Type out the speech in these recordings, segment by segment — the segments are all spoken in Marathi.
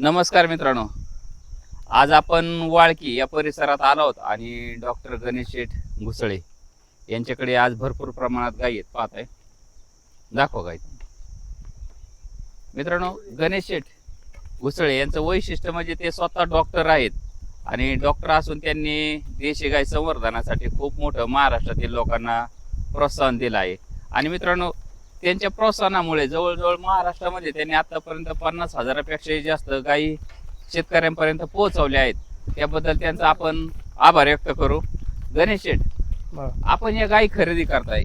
नमस्कार मित्रांनो. आज आपण वाळकी या परिसरात आलो आहोत आणि डॉक्टर गणेश शेठ घुसळे यांच्याकडे आज भरपूर प्रमाणात गायी आहेत. पाहत आहे दाखवा गाई. मित्रांनो गणेश शेठ घुसळे यांचं वैशिष्ट्य म्हणजे ते स्वतः डॉक्टर आहेत आणि डॉक्टर असून त्यांनी देशी गाय संवर्धनासाठी खूप मोठं महाराष्ट्रातील लोकांना प्रोत्साहन दिलं आहे. आणि मित्रांनो त्यांच्या प्रोत्साहनामुळे जवळजवळ महाराष्ट्रामध्ये त्यांनी आतापर्यंत पन्नास हजारापेक्षाही जास्त गायी शेतकऱ्यांपर्यंत पोहोचवल्या आहेत. त्याबद्दल त्यांचा आपण आभार व्यक्त करू. गणेश शेठ. आपण या गायी खरेदी करताय.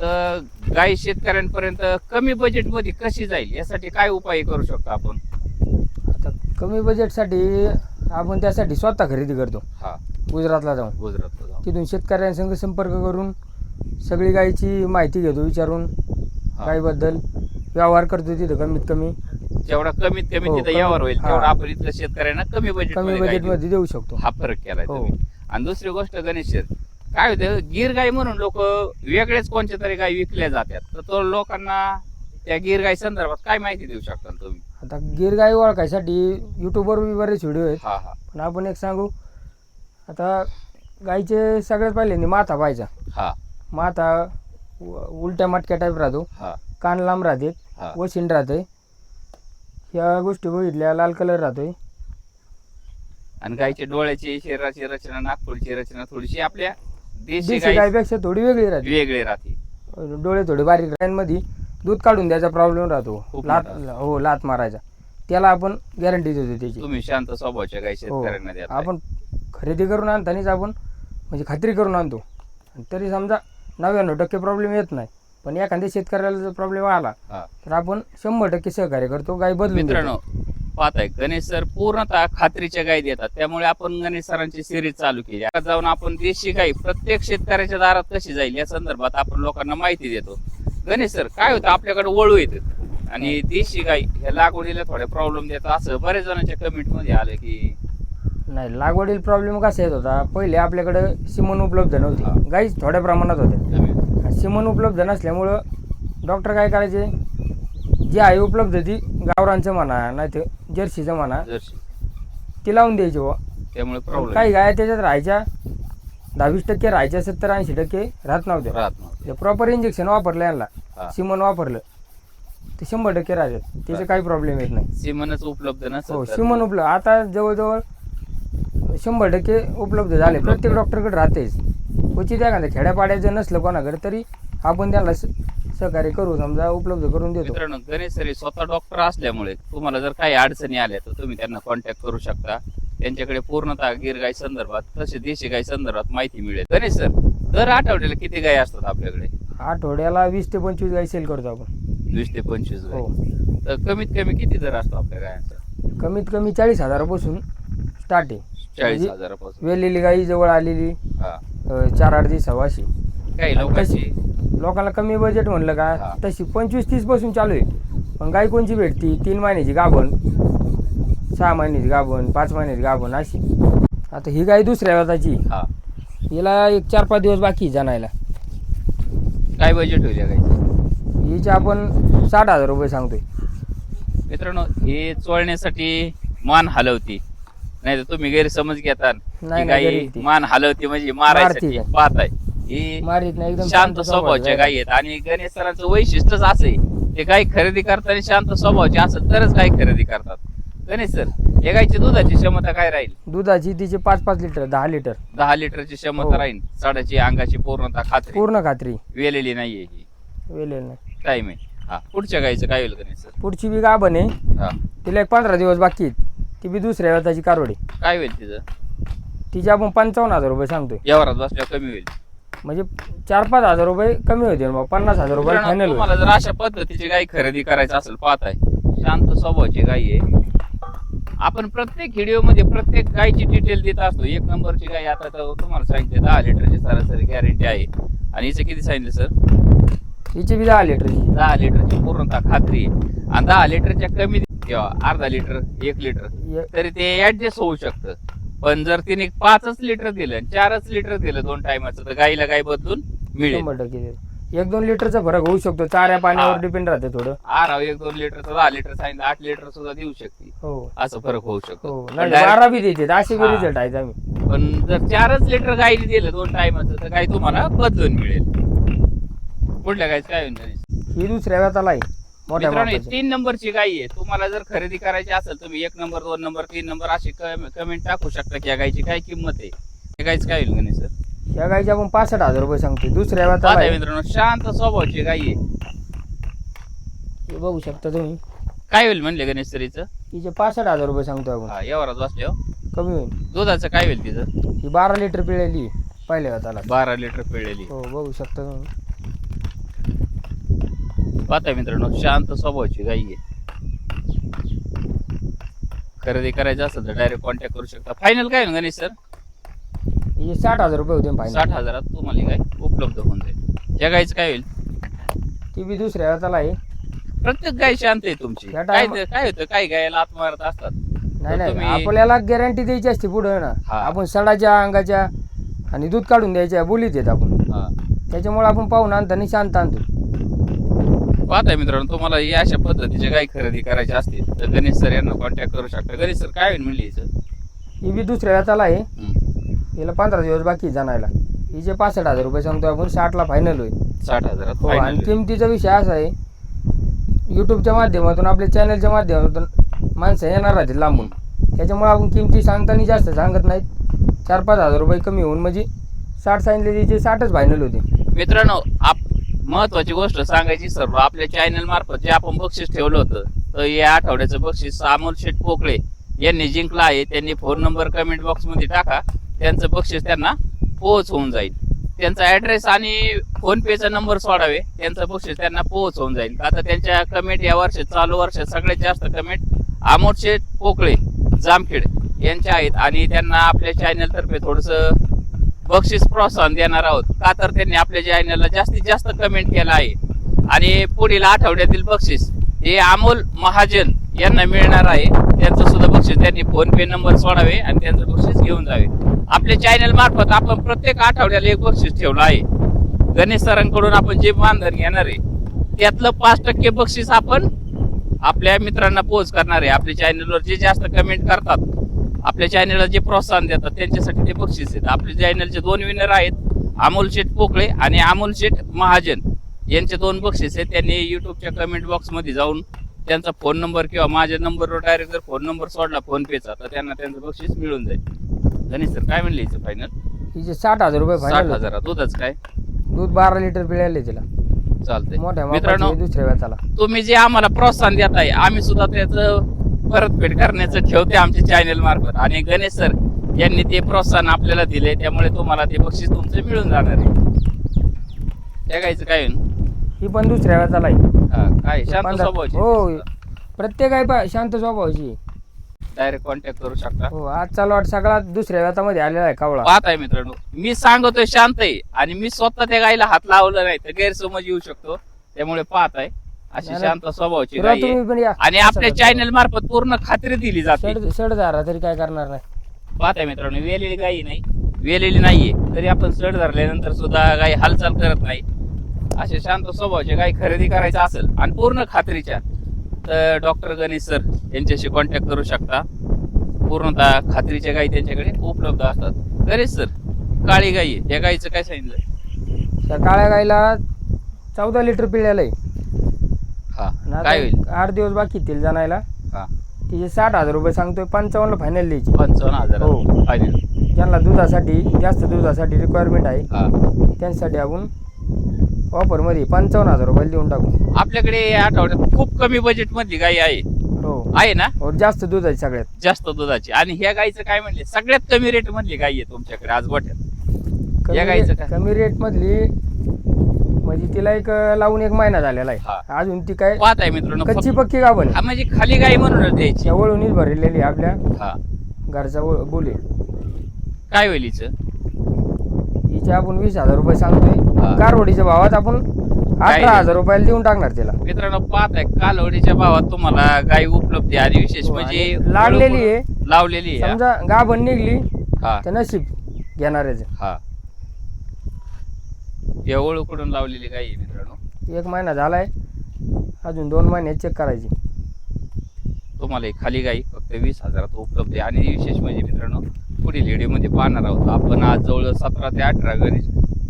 तर गायी शेतकऱ्यांपर्यंत कमी बजेटमध्ये कशी जाईल? यासाठी काय उपाय करू शकतो आपण? आता कमी बजेटसाठी आपण त्यासाठी स्वतः खरेदी करतो. हा. गुजरातला जाऊन. गुजरातला जाऊ तिथून शेतकऱ्यांसंग संपर्क करून सगळी गायीची माहिती घेतो विचारून हा. गायीबद्दल. व्यवहार करतो तिथं कमीत कमी. जेवढा कमीत कमी हो, तिथं कमी- यावर होईल हा. तेवढा आपण इथल्या शेतकऱ्यांना कमी बजेट कमी बजेटमध्ये देऊ. शकतो. हा फरक केलाय हो. तुम्ही. आणि दुसरी गोष्ट गणेश काय होतं गिर गाई म्हणून लोक वेगळेच कोणत्या तरी गाई विकल्या जातात. तर तो लोकांना त्या गिर गाई संदर्भात काय माहिती देऊ शकता तुम्ही? आता गिर गाई ओळखायसाठी युट्यूबवर बी बरेच व्हिडिओ आहेत. हा हा. पण आपण एक सांगू. आता गाईचे सगळ्यात पहिल्यांदा माथा पाहायचा. हा. माथा उलट्या मटक्या टाईप राहतो. हा. कान लांब राहते. हा. वशिंड राहते. ह्या गोष्टी बघितल्या लाल कलर राहतोय. आणि गायच्या डोळ्याची शरीराची रचना नागपूरची रचना थोडीशी आपल्या देशी गायपेक्षा थोडी वेगळी राहते. वेगळे राहते. डोळे थोडे बारीक गायांमध्ये दूध काढून द्यायचा प्रॉब्लेम राहतो. खूप लात मोठा. हो लात मारायचा. त्याला आपण गॅरंटी देतो त्याची. तुम्ही शांत स्वभावाच्या गाई हो. शेतकऱ्यांना आपण खरेदी करून आणतानीच आपण म्हणजे खात्री करून आणतो. आणि तरी समजा नव्याण्णव टक्के प्रॉब्लेम येत नाही. पण एखाद्या शेतकऱ्याला जर प्रॉब्लेम आला हा. तर आपण शंभर टक्के सहकार्य करतो गाय बदलून मित्रांनो देतो. पाहताय गणेश सर पूर्णतः खात्रीच्या गायी देतात. त्यामुळे आपण गणेश सरांची सिरीज चालू केली. आता जाऊन आपण देशी गाई प्रत्येक शेतकऱ्याच्या दारात कशी जाईल या संदर्भात आपण लोकांना माहिती देतो. गणेश सर काय होतं? आपल्याकडे वळू येतं. आणि देशी गाई ह्या लागवडीला थोडे प्रॉब्लेम देतात. असं बरेच जणांच्या कमेंटमध्ये आलं की नाही लागवडील प्रॉब्लेम कसा येत होता? पहिले आपल्याकडे सिमन उपलब्ध हा. नव्हती गाईच थोड्या प्रमाणात होत्या. सिमन उपलब्ध नसल्यामुळं डॉक्टर काय करायचे? जी आहे उपलब्ध ती गावरांचं म्हणा नाही तर जर्सीचं म्हणा ती लावून द्यायची त्यामुळे काही गाय त्याच्यात राहायच्या दहावीस टक्के राहायच्या सत्तर ऐंशी टक्के राहत नव्हत्या. राहत नव्हते प्रॉपर इंजेक्शन वापरलं हा. यांना सिमन वापरलं. ते शंभर टक्के राहतात. त्याचे काही प्रॉब्लेम येत नाही. सिमनच उपलब्ध हो नसत सिमन उपलब्ध. आता जवळजवळ शंभर टक्के उपलब्ध झाले. प्रत्येक डॉक्टरकडे राहतेच. क्वचित एखाद्या खेड्यापाड्याचं नसलं कोणाकडे तरी आपण त्याला स- सहकार्य करू समजा उपलब्ध करून देतो. मित्रांनो गणेश सर हे स्वतः डॉक्टर असल्यामुळे तुम्हाला जर काही अडचणी आल्या तर तुम्ही त्यांना कॉन्टॅक्ट करू शकता. त्यांच्याकडे पूर्णतः गिर गाय संदर्भात तसे देशी गाय संदर्भात माहिती मिळेल. गणेश सर दर आठवड्याला किती गाय असतात आपल्याकडे? आठवड्याला वीस ते पंचवीस गाई सेल करतो आपण. वीस ते पंचवीस गाय. हो. तर कमीत कमी किती दर असतो आपल्या गायांचा? कमीत कमी चाळीस हजारापासून स्टार्ट आहे. चाळीस म्हणजे हजारापासून. वेलेली गाई जवळ आलेली हा. अ, चार आठ दिवस सव्वाशे काही लोकांची लोकांना कमी बजेट म्हणलं हा. का तशी पंचवीस तीसपासून चालू आहे. पण गाय कोणची भेटती? तीन महिन्याची गाभण सहा महिन्याची गाभण पाच महिन्याची गाभण अशी. आता ही गाय दुसऱ्या व्याजाची हा. हिला एक चार पाच दिवस बाकी आहे जाणायला काय बजेट होईल या हिचे आपण साठ हजार रुपये सांगतोय. मित्रांनो हे चोळण्यासाठी मान हलवती. नाही तर तुम्ही गैरसमज घेता नाही, गाई. मान हलवती म्हणजे मारायसाठी काय. पाहताय. ही मारीत नाही एकदम शांत स्वभावाच्या गायी आहेत. आणि गणेश सरांचं वैशिष्ट्यच असं आहे ते गाय खरेदी करताना शांत स्वभावाचे असेल तरच गाय खरेदी करतात. गणेश सर या गायची दुधाची क्षमता काय राहील? दुधाची तिचे पाच पाच लिटर दहा लिटर. दहा लिटरची हो. क्षमता राहील. साडाची अंगाची पूर्णतः खात्री. पूर्ण खात्री. वेलेली नाहीये ही. वेलेल नाही. टाइम आहे. हा पुढच्या गायचं काय होईल गणेश सर? पुढची बी गाभण आहे. हा. तिला एक पंधरा दिवस बाकी आहेत. ती बी दुसऱ्या व्याजाची कारवडी. काय होईल तिचं? तिचे आपण पंचावन्न हजार रुपये सांगतोय. बसल्यावर कमी होईल. म्हणजे चार पाच हजार रुपये कमी होतील मग पन्नास हजार रुपये मित्रांनो, फायनल तुम्हाला जर अशा पद्धतीची गाय खरेदी करायची असेल पाहताय. शांत स्वभावाची गाय आहे. आपण प्रत्येक व्हिडिओमध्ये प्रत्येक गायची डिटेल देत असतो. एक नंबरची गाय आता तर तुम्हाला सांगितले दहा लिटरची सरासरी गॅरंटी आहे. आणि हिचं किती सांगितलं सर? हिची बी दहा लिटरची. दहा लिटरची पूर्णतः खात्री आहे. आणि दहा लिटरच्या कमी किंवा अर्धा लिटर एक लिटर तरी ते ऍडजस्ट होऊ शकतं. पण जर तिने पाचच लिटर दिलं आणि चारच लिटर दिलं दोन टायमाचं तर गाईला गाय बदलून मिळेल. शंभर टक्के देतो. एक दोन लिटरचा फरक होऊ शकतो. चाऱ्या पाण्यावर हा. डिपेंड राहते थोडं. आराव एक दोन लिटरचं दहा लिटर सांगितलं आठ लिटर सुद्धा देऊ शकते. हो. असं फरक होऊ शकतो. हो. पण नाही direct- बारा बी देते. असे बी हा. रिझल्ट आहेत आम्ही. पण जर चारच लिटर गाईने दिलं दोन टायमाचं तर गाई तुम्हाला बदलून मिळेल. कुठल्या गायचं काय होईल? ही दुसऱ्या व्याताला आहे. मोठ्या मित्रांनो ही मापाची. तीन नंबरची गाई आहे. तुम्हाला जर खरेदी करायची असेल तुम्ही एक नंबर दोन नंबर तीन नंबर अशी कमेंट टाकू शकता की या गायची काय किंमत आहे. या गायचं काय होईल गणेश सर? या गायची आपण पासष्ट हजार रुपये सांगतोय. दुसऱ्या आहे. मित्रांनो शांत स्वभावाची गाई आहे. हे बघू शकता तुम्ही. काय होईल म्हणले गणेश सर हिचं? हिचे पासष्ट हजार रुपये सांगतोय आपण. हा यावरात बसले हो. कमी होईल. दुधाचं काय होईल तिचं? ही बारा लिटर पिळलेली आहे पहिल्या व्याताला बारा लिटर पिळलेली हो बघू शकता तुम्ही. पाहताय मित्रांनो शांत स्वभावाची गाई आहे. खरेदी करायचं असेल तर डायरेक्ट कॉन्टॅक्ट करू शकता. फायनल काय होईल गणेश सर हिचे साठ हजार रुपये होते फायनल साठ हजारात तुम्हाला ही गाय उपलब्ध होऊन जाईल. या गायचं काय होईल? ती बी दुसऱ्या व्याताला आहे. प्रत्येक गाय शांत आहे तुमची. या काय time- काय होतं? काय गायला आत मारत असतात. नाही तर नाही तुम्ही- आपल्याला गॅरंटी द्यायची असते पुढे ना. हा. आपण सडाच्या अंगाच्या आणि दूध काढून द्यायच्या बोलीत येत आपण. हा. त्याच्यामुळे आपण पाहून आणताना शांत आणतो. पाहताय मित्रांनो तुम्हाला या अशा पद्धतीच्या गाय खरेदी करायची असतील तर गणेश सर यांना कॉन्टॅक्ट करू शकता. गणेश सर काय होईल म्हणली ही बी दुसऱ्या व्याताला आहे. हम्म. हिला पंधरा दिवस बाकी आहे जाणायला. हिचे पासष्ट हजार रुपये सांगतो आपण साठला फायनल होईल. साठ हजारात हो आणि. किमतीचा विषय असा आहे यूट्यूबच्या माध्यमातून आपल्या चॅनलच्या माध्यमातून माणसं येणार राहतील लांबून. त्याच्यामुळे आपण किमती सांगताना जास्त सांगत नाहीत. चार पाच हजार रुपये कमी होऊन म्हणजे साठ सांगितले तिचे साठच फायनल होते मित्रांनो आप महत्वाची गोष्ट सांगायची सर्व आपल्या चॅनल मार्फत जे आपण बक्षीस ठेवलं होतं तर या आठवड्याचं बक्षीस अमोल शेठ पोकळे यांनी जिंकलं आहे. त्यांनी फोन नंबर कमेंट बॉक्समध्ये टाका. त्यांचं बक्षीस त्यांना पोहोच होऊन जाईल. त्यांचा ॲड्रेस आणि फोनपेचा नंबर सोडावे. त्यांचं बक्षीस त्यांना पोहोच होऊन जाईल. आता त्यांच्या कमेंट या वर्षात चालू वर्षात सगळ्यात जास्त कमेंट अमोल शेठ पोकळे जामखेड यांच्या आहेत. आणि त्यांना आपल्या चॅनलतर्फे थोडंसं बक्षीस प्रोत्साहन देणार आहोत. का तर त्यांनी आपल्या चॅनलला जास्तीत जास्त कमेंट केला आहे. आणि पुढील आठवड्यातील बक्षीस हे अमोल महाजन यांना मिळणार आहे. त्यांचं सुद्धा बक्षीस त्यांनी फोन पे नंबर सोडावे आणि त्यांचं बक्षीस घेऊन जावे. आपल्या चॅनल मार्फत आपण प्रत्येक आठवड्याला एक बक्षीस ठेवलं आहे. गणेश सरांकडून आपण जे मानधन घेणार आहे त्यातलं पाच टक्के बक्षीस आपण आपल्या मित्रांना पोच करणार आहे. आपल्या चॅनलवर जे जास्त कमेंट करतात आपल्या चॅनलला जे प्रोत्साहन देतात त्यांच्यासाठी ते बक्षीस आहेत. आपल्या चॅनलचे दोन विनर आहेत अमोल शेठ पोकळे आणि अमोल शेठ महाजन. यांचे दोन बक्षीस आहेत. त्यांनी युट्यूबच्या कमेंट बॉक्समध्ये जाऊन त्यांचा फोन नंबर किंवा माझ्या नंबरवर डायरेक्ट जर फोन नंबर सोडला फोन पेचा तर त्यांना त्यांचं बक्षीस मिळून जाईल. गणेश सर काय म्हणले हिचं फायनल हिचे साठ हजार रुपये साठ फायनल हजारात. दुधच काय? दूध बारा लिटर पिळाले तिला. चालतंय. मोठ्या मित्रांनो दुसऱ्या तुम्ही जे आम्हाला प्रोत्साहन देताय आम्ही सुद्धा त्याचं परतफेड करण्याचं ठेवते आमच्या चॅनल मार्फत. आणि गणेश सर यांनी ते प्रोत्साहन आपल्याला दिले त्यामुळे तुम्हाला ते बक्षीस तुमचं मिळून जाणार आहे. त्या गायचं काय ही पण दुसऱ्या आहे. हा, काय? शांत स्वभावाची हो प्रत्येक आहे पा शांत स्वभावाची. डायरेक्ट कॉन्टॅक्ट करू शकता. हो आजचा लॉट सगळा दुसऱ्या व्यातामध्ये आलेला आहे कावळा. पाहत आहे मित्रांनो मी सांगतोय शांत आहे. आणि मी स्वतः त्या गायला हात लावलं नाही तर गैरसमज येऊ शकतो. त्यामुळे पाहत आहे अशी शांत स्वभावाची गाय आहे. तुम्ही पण या आणि आपल्या चॅनल मार्फत पूर्ण खात्री दिली जाते. सड सड झाला तरी काय करणार नाही. पाहताय मित्रांनो वेलेली गाई नाही. वेलेली नाहीये. तरी आपण सड धरल्यानंतर सुद्धा गाई हालचाल करत नाही. असे शांत स्वभावाचे गाई खरेदी करायचं असेल आणि पूर्ण खात्रीच्या तर डॉक्टर गणेश सर यांच्याशी कॉन्टॅक्ट करू शकता. पूर्णतः खात्रीच्या गाई त्यांच्याकडे उपलब्ध असतात. गणेश सर काळी गाई आहे. त्या गाईचं काय सांगितलं? त्या काळ्या गाईला चौदा लिटर पिळ्याला आहे. हा. आणि आता काय होईल? आठ दिवस बाकी येतील जाणायला. हा. तिचे साठ हजार रुपये सांगतोय पंचावन्न फायनल द्यायची. पंचावन्न हजार. हो. फायनल ज्यांना दुधासाठी जास्त दुधासाठी रिक्वायरमेंट आहे. हा. त्यांच्यासाठी आपण ऑफरमध्ये पंचावन्न हजार रुपये देऊन टाकू. आपल्याकडे या आठवड्यात खूप कमी बजेट मधली गाई आहे. हो. आहे ना? हो जास्त दूध आहे सगळ्यात. जास्त दुधाची. आणि ह्या गाईचं काय म्हणले? सगळ्यात कमी रेट मधली गाई आहे तुमच्याकडे आज गोठ्यात. या गाईचं काय? कमी रेट मधली म्हणजे तिला एक लावून एक महिना झालेला हा. आहे अजून ती काय पाहत आहे मित्रांनो कच्ची पक्की गाभण हा, म्हणजे खाली गाई म्हणूनच द्यायची. वळूनच भरलेली आपल्या हा. घरचा वळ- बोली. काय होईल हिचं? हिचे आपण वीस हजार रुपये सांगतोय. कारवडीच्या भावात आपण अठरा हजार रुपयाला देऊन टाकणार तिला. मित्रांनो पाहत आहे कालवडीच्या भावात तुम्हाला गाय उपलब्ध आहे आणि विशेष हो, म्हणजे आणि लागलेली आहे. लावलेली आहे समजा गाभण निघली हा. तर नशीब घेणाऱ्याच हा. ही ओळखून लावलेली गाय आहे मित्रांनो? एक महिना झालाय. अजून दोन महिने चेक करायची. तुम्हाला ही खाली गाई फक्त वीस हजारात उपलब्ध आहे. आणि विशेष म्हणजे मित्रांनो पुढील व्हिडिओमध्ये पाहणार आहोत आपण. आज जवळ सतरा ते अठरा गणेश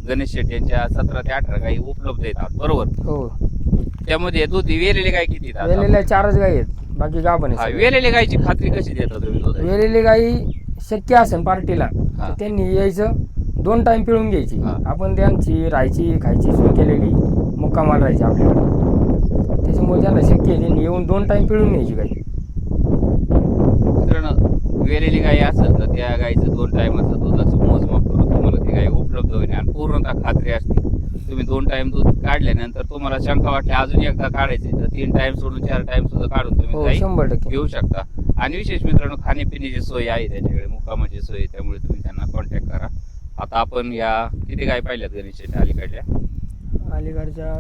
गणेश शेट्टी यांच्या सतरा ते अठरा गाई उपलब्ध आहेत. बरोबर? हो. त्यामध्ये दूध वेलेली गाय किती? वेलेल्या चारच गाई आहेत. बाकी हा, आहे वेलेली गायची खात्री कशी देता तुम्ही? दुधाची? वेलेली गाई शक्य असेल पार्टीला हा. तर त्यांनी यायचं. दोन टाइम पिळून घ्यायची. हा. आपण त्यांची राहायची खायची सोय केलेली मुक्कामाल राहायची आपल्याकडे त्याच्यामुळे त्यांना शक्य आहे त्यांनी येऊन दोन टाइम पिळून न्यायची गाई. मित्रांनो वेलेली गाय असेल तर त्या गायचं दोन टायमाचं दुधाचं मोजमाप करून तुम्हाला ती गाय उपलब्ध होईल आणि पूर्णतः खात्री असते. तुम्ही दोन टाइम दूध काढल्यानंतर तुम्हाला शंका वाटली अजून एकदा काढायचे तर तीन टाइम सोडून चार टाइम सुद्धा काढून तुम्ही हो गाई शंभर टक्के. घेऊ शकता. आणि विशेष मित्रांनो खाण्यापिण्याची सोय आहे त्याच्याकडे मुक्कामाची सोय आहे त्यामुळे तुम्ही त्यांना कॉन्टॅक्ट करा. आता आपण या किती गाय पाहिल्यात गणेश अलीकडल्या? अलीकडच्या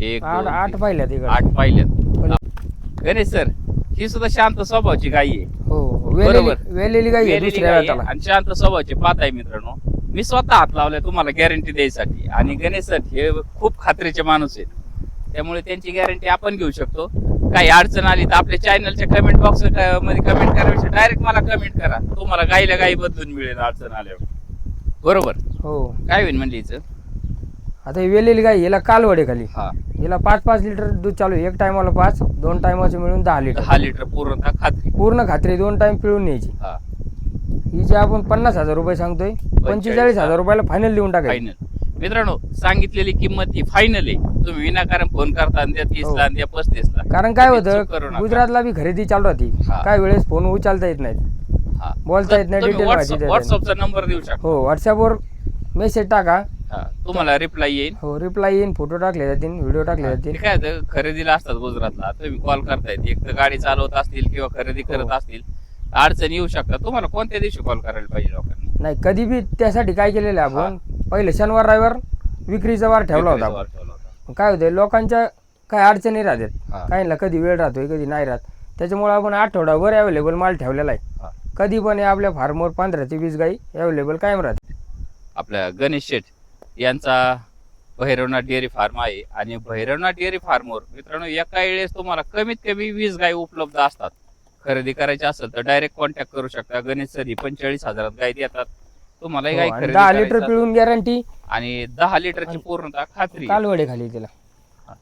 एक आठ दोन, आठ तीन, पाहिल्या तिकडे आठ पाहिल्यात. गणेश सर ही सुद्धा शांत स्वभावाची गाय आहे. हो हो. बरोबर. वेलेली गाई आहे वेलेली दुसऱ्या गाय आहे आणि शांत स्वभावाचे पाहत आहे मित्रांनो. मी स्वतः हात लावलाय तुम्हाला गॅरंटी द्यायसाठी. आणि गणेश सर हे खूप खात्रीचे माणूस आहेत. त्यामुळे त्यांची गॅरंटी आपण घेऊ शकतो. काही अडचण आली तर आपल्या चॅनलच्या कमेंट बॉक्समध्ये कमेंट करायची. डायरेक्ट मला कमेंट करा. तुम्हाला गाईला गाई बदलून मिळेल अडचण आल्यावर. बरोबर? हो. काय होईल म्हणली हिचं? आता ही वेलेली गाई हिला कालवडे खाली. हा. हिला पाच पाच लिटर दूध चालू आहे. एक टायमाला पाच दोन टायमाचे मिळून दहा लिटर. दहा लिटर पूर्णतः खात्री. पूर्ण खात्री दोन टाइम पिळून न्यायची. हा. हिचे आपण पन्नास हजार रुपये सांगतोय पंचेचाळीस हजार रुपयाला फायनल देऊन टाकायचं. फायनल मित्रांनो सांगितलेली किंमत ही फायनल आहे. तुम्ही विनाकारण फोन करता आणि त्या तीस हो. ला आणि त्या पस्तीस ला. कारण काय चूक करू होतं नका. गुजरातला बी खरेदी चालू राहते. हा. काय वेळेस फोन उचलता येत नाहीत. हा. बोलता येत नाही, तुम्ही detail व्हॉट्सअप- व्हॉट्सअपचा नंबर देऊ शकता. हो व्हॉट्सअपवर मेसेज टाका. हा, तुम्हाला रिप्लाय येईल. हो रिप्लाय येईन फोटो टाकले जातील व्हिडिओ टाकले ते जातील. काय होतं, खरेदीला असतात गुजरातला. तुम्ही कॉल करतायत. एक तर गाडी चालवत असतील किंवा खरेदी करत हो. असतील. अडचण येऊ शकतात. तुम्हाला कोणत्या दिवशी कॉल करायला पाहिजे लोकांनी? नाही कधी बी त्यासाठी काय केलेलं आहे आपण? पहिले शनिवार रविवार विक्रीचा वार ठेवला होता. विक्रीचा आपण ठेवला होता. काय होतंय लोकांच्या काय अडचणी राहतात. हा. काहींना कधी वेळ राहतोय कधी नाही राहत. त्याच्यामुळे आपण आठवडाभर अवेलेबल माल ठेवलेला आहे. हा. कधी पण हे आपल्या फार्मवर पंधरा ते वीस गाई अवेलेबल कायम राहते आपल्या गणेश शेठ यांचा भैरवनाथ डेअरी फार्म आहे आणि भैरवनाथ डेअरी फार्मवर मित्रांनो एका वेळेस तुम्हाला कमीत कमी वीस गाय उपलब्ध असतात. खरेदी करायची असेल तर डायरेक्ट कॉन्टॅक्ट करू शकता. गणेश सर ही पंचेचाळीस हजारात गाय देतात. तुम्हाला हो, गाय आणि खरेदी दहा लिटर पिळून गॅरंटी आणि दहा लिटरची पूर्णतः खात्री. कालवडे खाली तिला. हा.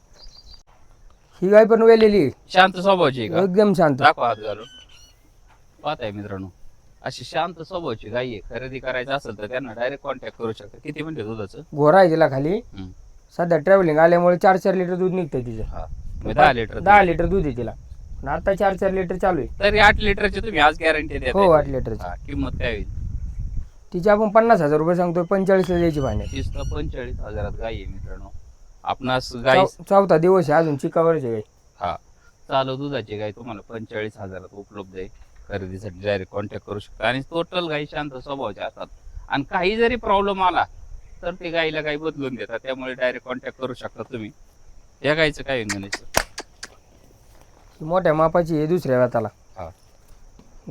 गाय पण वेलेली आहे. शांत स्वभावाची आहे का? एकदम शांत. दाखवा हात घालून. पाहत आहे मित्रांनो अशी शांत स्वभावाची गाय आहे. खरेदी करायचं असेल तर त्यांना डायरेक्ट कॉन्टॅक्ट करू शकता. किती म्हणजे दुधाचं? घोरा आहे तिला खाली. हम्म. सध्या ट्रॅव्हलिंग आल्यामुळे चार चार लिटर दूध निघतंय तिचं. हा. दहा लिटर दहा लिटर दूध आहे तिला. आता चार चार लिटर चालू आहे. तरी आठ लिटरची तुम्ही आज गॅरंटी द्या हो आठ लिटरची किंमत काय होईल? तिची आपण पन्नास हजार रुपये सांगतोय पंचेचाळीसला द्यायची फायनल तीस तर पंचेचाळीस हजारात गाय आहे मित्रांनो. आपणास गाय चौ- चौथा दिवस आहे अजून चिकावरची गाय हा. चालू दुधाची गाय तुम्हाला पंचेचाळीस हजारात उपलब्ध आहे. खरेदीसाठी डायरेक्ट कॉन्टॅक्ट करू शकता. आणि टोटल गाई शांत स्वभावाचे असतात. आणि काही जरी प्रॉब्लेम आला तर ते गाईला गाई बदलून देतात. त्यामुळे डायरेक्ट कॉन्टॅक्ट करू शकता तुम्ही. या गाईचं काय होईल गणेश ही मोठ्या मापाची आहे दुसऱ्या व्याताला. हा.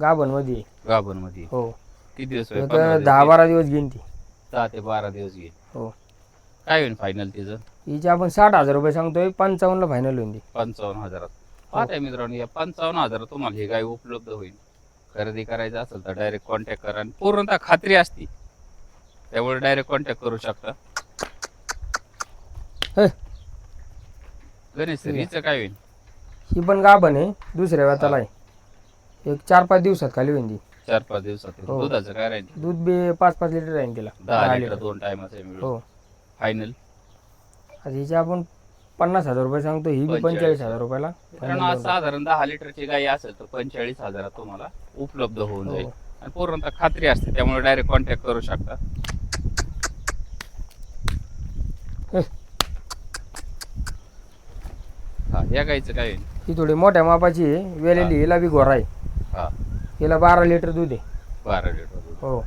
गाभणमध्ये गाभणमध्ये हो. किती दिवस होईल? एक पंधरा दिवस दहा? बारा दिवस घेईन ती. दहा ते बारा दिवस घेईल हो. काय होईल फायनल तिचं हिची आपण साठ हजार रुपये सांगतोय पंचावन्नला फायनल होईल ती. पंचावन्न हजारात पाहताय मित्रांनो या पंचावन्न हजार तुम्हाला ही गाय उपलब्ध होईल. खरेदी करायचं असेल तर डायरेक्ट कॉन्टॅक्ट करा आणि पूर्णतः खात्री असती. त्यामुळे डायरेक्ट कॉन्टॅक्ट करू शकता. हे, गणेश सर हिचं काय होईल? ही पण गाभण आहे दुसऱ्या व्याताला आहे. एक चार पाच दिवसात खाली होईल ती. चार पाच दिवसात. हो. दुधाचं काय राहील? दूध बी पाच पाच लिटर राहील तिला. दहा लिटर दोन टायमाचं मिळून. हो. फायनल? आता हिची आपण पन्नास हजार रुपये सांगतो ही बी पंचेचाळीस. हजार रुपयाला. आज साधारण दहा लिटरची गाय असेल तर पंचेचाळीस हजारात तुम्हाला उपलब्ध होऊन हो. जाईल आणि पूर्णतः खात्री असते त्यामुळे डायरेक्ट कॉन्टॅक्ट करू शकता. हे, हा या गायचं काय होईल ही थोडी मोठ्या मापाची आहे. वेलेली हिला बी गोरा आहे. हा. हिला बारा लिटर दूध आहे. बारा लिटर दूध. हो.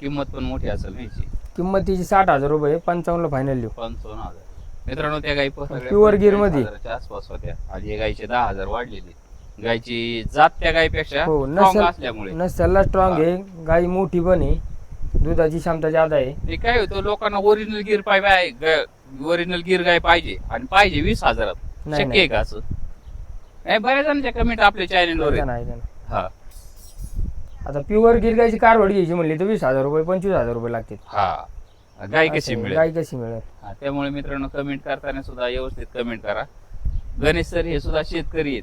किंमत पण मोठी असेल किंमत तिची साठ हजार रुपये पंचावन्नला फायनल देऊ. पंचावन्न हजार. मित्रांनो त्या गाई पण सगळ्या Pure गिर 45 मध्ये. आसपास होत्या. आणि या गायचे दहा हजार वाढलेली. गायची जात त्या गायपेक्षा हो strong नसल असल्यामुळे. नसल्याला स्ट्रॉंग आहे. गाई मोठी पण आहे. दुधाची क्षमता जादा आहे. ते काय होतं लोकांना ओरिजिनल गिर पाहिजे ओरिजिनल गिर गाय पाहिजे. आणि पाहिजे वीस हजारात. नाही, शक्य आहे का असं? नाही बऱ्याच जणांच्या कमेंट आपल्या चॅनलवर ऐका ना, ऐका ना. हा. आता प्युअर गिरगायची कारवड घ्यायची म्हणली तर वीस हजार रुपये पंचवीस हजार रुपये लागतील. हा. गाय कशी असं मिळेल? गाय कशी मिळेल? हा, त्यामुळे मित्रांनो कमेंट करताना सुद्धा व्यवस्थित कमेंट करा. गणेश सर हे सुद्धा शेतकरी आहेत.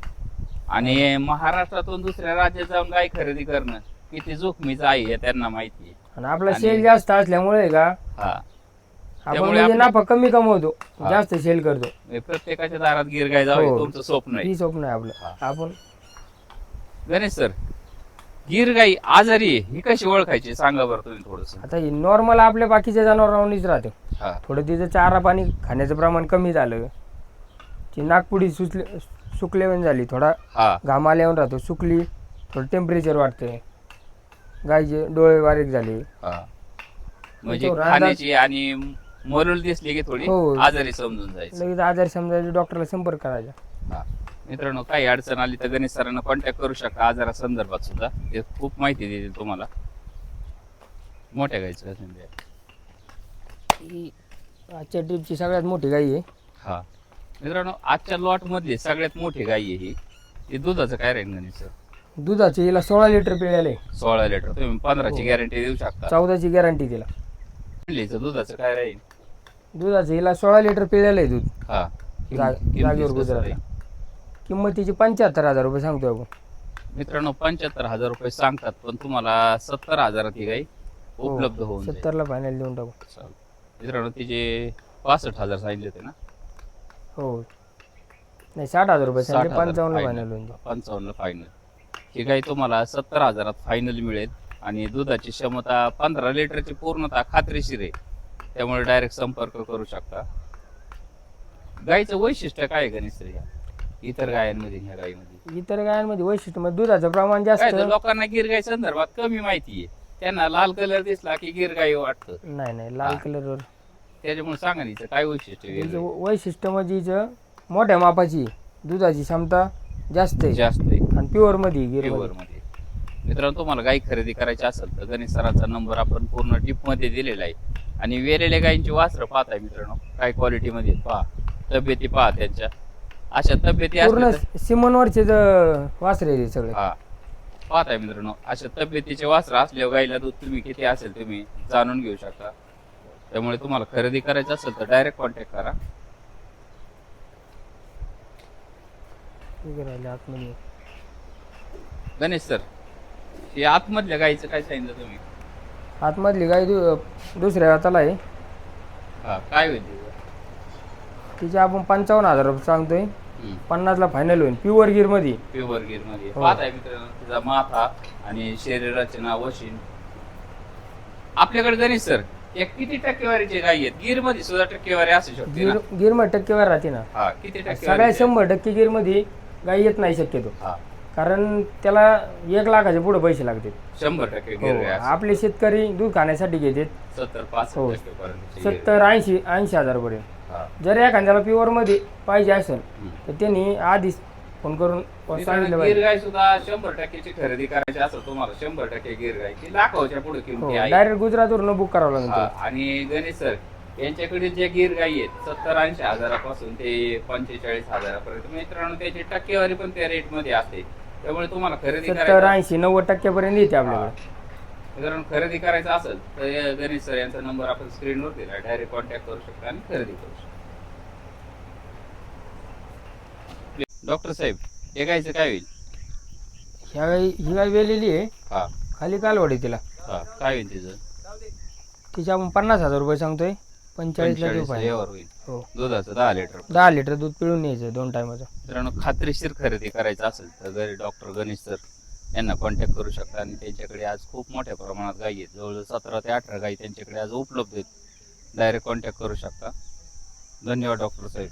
आणि महाराष्ट्रातून दुसऱ्या राज्यात जाऊन गाय खरेदी करणं किती जोखमीचं आहे हे त्यांना माहिती आहे. आणि आपला आणि- सेल जास्त असल्यामुळे का? हा. आपण म्हणजे नफा कमी कमवतो. जास्त सेल करतो. प्रत्येकाच्या दारात गिर गाय जावं हे हो. तुमचं स्वप्न आहे. ही स्वप्न आहे आपलं. आपण गणेश सर गिर गाई आजारी आहे ही कशी ओळखायची? सांगा बरं तुम्ही थोडस. आता नॉर्मल आपल्या बाकीच्या जनावरांनीच राहते. थोडं तिचं चारा पाणी खाण्याचं प्रमाण कमी झालं. ती नागपुडी सुचले सुकलेवन झाली. थोडा हा. घाम आल्यावर राहतो. सुकली थोडं टेम्परेचर वाटते गायचे डोळे बारीक झाले. हा. म्हणजे तो रांदा- खाण्याची आणि मरुल दिसली की थोडी हो. आजारी समजून जायचं. लगेच आजार समजायचे डॉक्टरला संपर्क करायचा. हा. मित्रांनो काही अडचण आली तर गणेश सरांना कॉन्टॅक्ट करू शकता. आजारा संदर्भात सुद्धा. ते खूप माहिती देतील तुम्हाला. मोठ्या गायचं कसं म्हणजे ही आजच्या ट्रिपची सगळ्यात मोठी गाई आहे. हा. मित्रांनो आजच्या लॉट मधली सगळ्यात मोठी गाय आहे ही. ही दुधाचं काय राहील गणेश सर? दुधाची हिला सोळा लिटर पिळायला आहे. सोळा लिटर. तुम्ही पंधराची हो. गॅरंटी देऊ शकता. चौदाची गॅरंटी तिला. लिहिचं दुधाचं काय राहील? दुधाचं हिला सोळा लिटर पिळायला आहे दूध. हा. किंमत- जागेवर गुजरातला. राहील? किंमतीची पंच्याहत्तर हजार रुपये सांगतोय आपण. मित्रांनो पंच्याहत्तर हजार रुपये सांगतात पण तुम्हाला सत्तर हजारात ही गाई हो, उपलब्ध होऊन जाईल. सत्तरला फायनल देऊन टाकू. चालेल. मित्रांनो तिचे पासष्ट हजार सांगितले होते ना? हो. नाही साठ हजार रुपये सांगितले हजार पंचावन्न final. फायनल होऊन जाईल. पंचावन्न फायनल ही गाई तुम्हाला सत्तर हजारात फायनल मिळेल. आणि दुधाची क्षमता पंधरा लिटरची पूर्णतः खात्रीशीर आहे. त्यामुळे डायरेक्ट संपर्क करू शकता. गाईचं वैशिष्ट्य काय गणेश इतर गायांमध्ये ह्या गायीमध्ये इतर गायांमध्ये वैशिष्ट्य म्हणजे दुधाचं प्रमाण जास्त. तर लोकांना गिरगाई संदर्भात कमी माहिती आहे. त्यांना लाल कलर दिसला की गिरगाई वाटतं. नाही नाही लाल. कलरवर. त्याच्यामुळे सांगा ना हिचं काय वैशिष्ट्य आहे हिचं वेगळं? वैशिष्ट्य म्हणजे हिचं मोठ्या मापाची दुधाची क्षमता जास्त आहे. जास्त आहे. आणि प्युअरमध्ये गिर प्युअरमध्ये मित्रांनो तुम्हाला गाई खरेदी करायची असेल तर गणेश सरांचा नंबर आपण पूर्ण टिपमध्ये दिलेला आहे. आणि वेलेल्या गायींची वासरं पाहताय मित्रांनो. काय क्वालिटी मध्ये पहा. तब्येती पहा त्यांच्या. अशा तब्येती पूर्ण असल्या सिमनवरचे वासरे आहे सगळे. हा. पाहताय मित्रांनो. अशा तब्येतीचे वासरं असल्यावर गाईला दूध तुम्ही किती असेल तुम्ही जाणून घेऊ शकता. त्यामुळे तुम्हाला खरेदी करायचं असेल तर डायरेक्ट कॉन्टॅक्ट करा. उभे राहिले आतमध्ये. गणेश सर हे आतमधल्या गाईचं काय सांगितलं तुम्ही? आतमधली गाय दु दुसऱ्या हाताला आहे. हा काय होईल तिचं? तिचे आपण पंचावन्न हजार रुपये सांगतोय. हम्म. पन्नासला फायनल होईल. प्युअर गिरमध्ये प्युअर गिरमध्ये हो. पाहताय मित्रांनो तिचा माथा आणि शरीर रचना वशीन आपल्याकडे गणेश सर या किती टक्केवारीचे गायी आहेत? गिरमध्ये सुद्धा टक्केवारी असू शकते गिर ना? मध्ये टक्केवार राहते ना. हा किती सगळ्या टक्केवारी शंभर टक्के गिरमध्ये गाय येत नाही शक्यतो. हा. कारण त्याला एक लाखाच्या पुढे पैसे लागतात शंभर टक्के हो गिर असू. आपले शेतकरी दूध खाण्यासाठी घेतात सत्तर पाच हो. गिर. सत्तर ऐंशी ऐंशी हजार पर्यंत. जर एखाद्याला प्युअरमध्ये पाहिजे असेल. तर त्यांनी आधीच फोन करून सांगितलं मित्रांनो, पाहिजे गिर गाय सुद्धा शंभर टक्केची खरेदी करायची असेल तुम्हाला शंभर टक्के गिर गाय ती लाखाच्या पुढे हो किमती आहे डायरेक्ट गुजरातवरून बुक करावं लागेल हा. आणि गणेश सर यांच्याकडे जे गिर गाई आहेत सत्तर ऐंशी हजारापासून ते पंचेचाळीस हजारापर्यंत मित्रांनो त्याची टक्केवारी पण त्या रेटमध्ये असते त्यामुळे तुम्हाला खरेदी सत्तर करायचं ऐंशी नव्वद टक्क्यापर्यंत येते आपल्याकडे. मित्रांनो खरेदी करायचं असेल तर या गणेश सर यांचा नंबर आपण स्क्रीनवर दिला. डायरेक्ट कॉन्टॅक्ट करू शकता आणि खरेदी करू शकता. डॉक्टर साहेब हे गायचं काय होईल? ह्या गाई ही गाय वेलेली आहे. हा. खाली कालवाडी तिला. हा काय होईल तिचं? तिचे आपण पन्नास हजार रुपये सांगतोय. पंचेचाळीसला देऊ पाहिजे. यावर होईल. हो. दुधाचं दहा लिटर. दहा लिटर दूध पिळून न्यायचं दोन टायमाचं. मित्रांनो खात्रीशीर खरेदी करायचं असेल तर घरी डॉक्टर गणेश सर यांना कॉन्टॅक्ट करू शकता आणि त्यांच्याकडे आज खूप मोठ्या प्रमाणात गायी आहेत. जवळजवळ सतरा ते अठरा गायी त्यांच्याकडे आज उपलब्ध आहेत. डायरेक्ट कॉन्टॅक्ट करू शकता. धन्यवाद डॉक्टर साहेब.